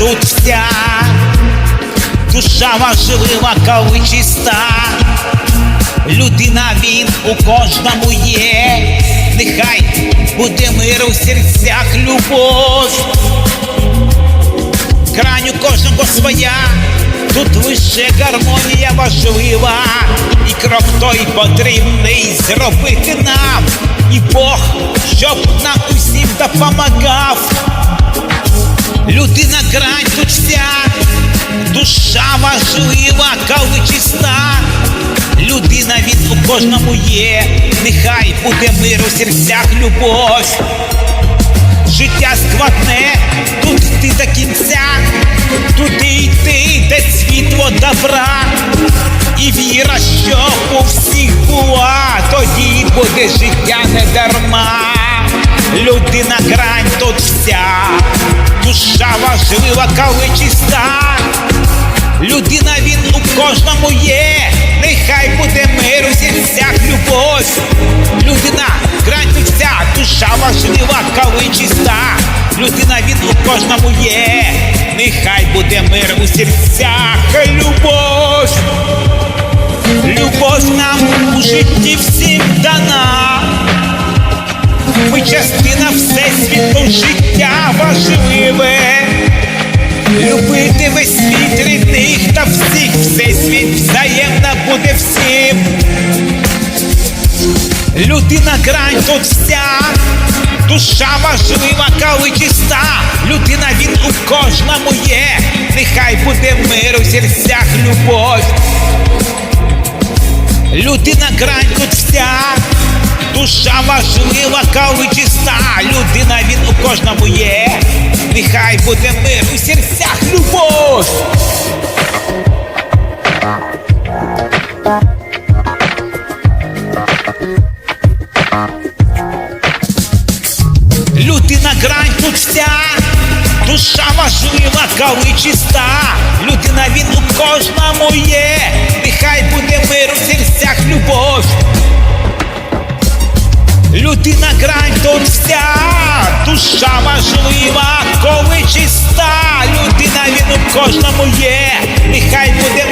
тут вся, душа важлива, коли чиста. Людина він у кожному є, нехай буде мир у серцях любов. Грань у кожного своя, тут лише гармонія важлива, і крок той потрібний зробити нам, і Бог, щоб нам усім допомагав. Людина грань тут душа важлива, коли чиста. Людина він у кожному є, нехай буде мир у серцях любов. Життя складне, тут йти до кінця, туди йти, де світло добра, і віра, що у всіх була, тоді буде життя не дарма. Людина грань тут вся, душа важлива, коли чиста. Людина він у кожному є, нехай буде мир у серцях любов. Людина грань тут вся, душа важлива, коли чиста. Людина він у кожному є, нехай буде мир у серцях любов. Любов нам у житті всім дана. Частина всесвіту життя важливе. Любити весь світ рідних та всіх, всесвіт взаємно буде всім. Людина грань тут вся, душа важлива, коли чиста. Людина він у кожному є, нехай буде мир у серцях любов. Людина грань тут вся, душа важлива, коли чиста. Людина він у кожному є, нехай буде мир у серцях любов. Людина грань тут вся, душа важлива, коли чиста. Людина він у кожному є, нехай буде мир у серцях любов. Людина грань тут вся, душа важлива, коли чиста. Людина він у кожному є, нехай буде